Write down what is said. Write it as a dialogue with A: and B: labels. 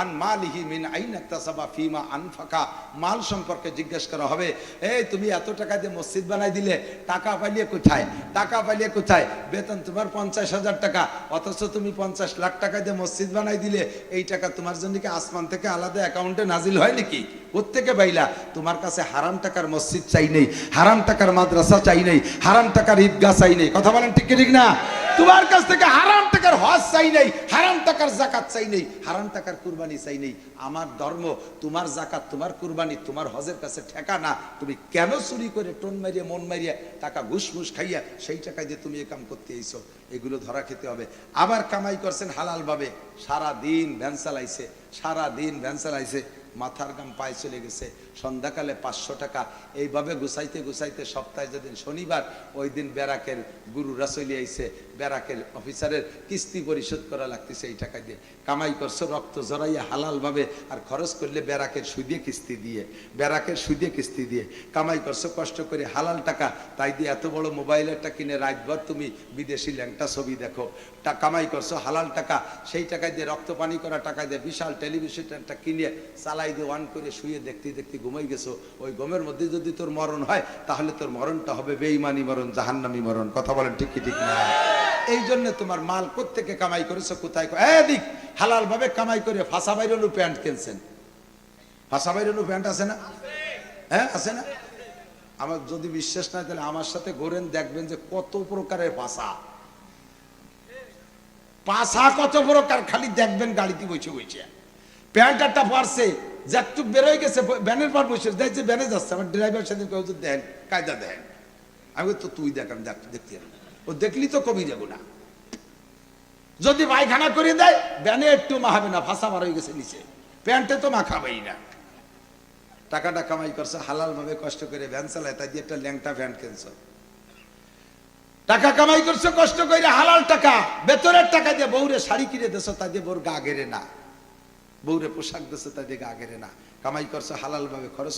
A: আন মালিহি মিন ফিমা আনফাকা। মাল সম্পর্কে জিজ্ঞেস করা হবে, এই, তুমি এত টাকা দিয়ে মসজিদ বানাই দিলে, টাকা পাইলে কোথায়? টাকা পাইলে কোথায়? বেতন তোমার পঞ্চাশ হাজার টাকা, অথচ তুমি পঞ্চাশ লাখ টাকা দিয়ে মসজিদ বানাই দিলে, এই টাকা তোমার জন্য কি আসমান থেকে আলাদা অ্যাকাউন্টে নাজিল হয় নাকি? প্রত্যেকে বাইলা তোমার কাছে হারাম টাকার মসজিদ চাই নেই, হারাম টাকার মাদ্রাসা চাই নেই, হারাম টাকার ঈদগাহ চাই নেই। কথা বলেন ঠিক ঠিক না? তোমার কাছ থেকে হারাম টাকার হজ চাই নেই, হারাম টাকার জাকাত চাই নেই, হারাম টাকার কুরবানি চাই নেই। আমার ধর্ম, তোমার জাকাত, তোমার কুরবানি, তোমার হজের কাছে ঠেকা না তুমি কেন চুরি করে টোন মারিয়ে, মন মারিয়ে টাকা ঘুষ মুস খাইয়া সেই টাকা দিয়ে তুমি এ কাম করতে এইছো এগুলো ধরা খেতে হবে। আবার কামাই করছেন হালালভাবে সারা দিন ভ্যান চালাইছে সারা দিন ভ্যান চালাইছে। মাথার গাম পায়ে চলে গেছে। সন্ধ্যাকালে পাঁচশো টাকা। এইভাবে গুছাইতে গুছাইতে সপ্তাহে যেদিন শনিবার, ওই দিন ব্যারাকের গুরুরা চলে আইছে। ব্যারাকের অফিসারের কিস্তি পরিশোধ করা লাগতেছে এই টাকা দিয়ে। কামাই করছ, রক্ত জড়াইয়া হালালভাবে আর খরচ করলে ব্যারাকের সুদে কিস্তি দিয়ে। ব্যারাকের সুদে কিস্তি দিয়ে। কামাই করছ, কষ্ট করে হালাল টাকা। তাই দিয়ে এত বড় মোবাইলেরটা কিনে রাতভর তুমি বিদেশি ল্যাংটা ছবি দেখো। টা, কামাই করছ, হালাল টাকা। সেই টাকা দিয়ে রক্ত পানি করা টাকা দিয়ে বিশাল টেলিভিশনটা কিনে চালাই দিয়ে ওয়ান করে শুয়ে দেখতে দেখতে ঘুমাই গেছো, ওই গমের মধ্যে যদি তোর মরণ হয়, তাহলে তোর মরণটা হবে বেইমানি মরণ, জাহান্নামি মরণ, কথা বলেন ঠিক ঠিক না? এই জন্য তোমার মাল কোত্থেকে কামাই করেছ, কোথায় ক- এ দিক হালাল ভাবে কামাই করে ফাঁসা বাইরনু প্যান্ট কিনছেন। ফাঁসা বাইরনু প্যান্ট আছে না? হ্যাঁ আছে না? আমার যদি বিশ্বাস না তাহলে আমার সাথে ঘোরেন, দেখবেন যে কত প্রকারের ভাষা পাশা কত প্রকার, খালি দেখবেন গাড়িতে বসে বসে। প্যান্ট একটা পারছে একটু বেরোয় গেছে ব্যানের পর বসে দেখছে ব্যানে যাচ্ছে, আমার ড্রাইভার সেদিন কেউ দেন, কায়দা দেন। আমি তো তুই দেখ, আমি দেখ, দেখতে ও দেখলি তো কবি যাব না। যদি পায়খানা করে দেয় ব্যানে একটু মাখাবে না, ফাঁসা বার হয়ে গেছে নিচে। প্যান্টে তো মাখাবেই না। টাকাটা কামাই করছে হালাল ভাবে কষ্ট করে ভ্যান চালায়, তাই দিয়ে একটা ল্যাংটা ভ্যান কিনছো। টাকা কামাই করছ, কষ্ট করে হালাল টাকা, বেতনের টাকা দিয়ে বউরে শাড়ি কিনে দেছো তা দিয়ে বউর গা গেরে না। বউরে পোশাক দিচ্ছে তাই দিকে আগেরে গেরে না। কামাই করছে হালাল ভাবে খরচ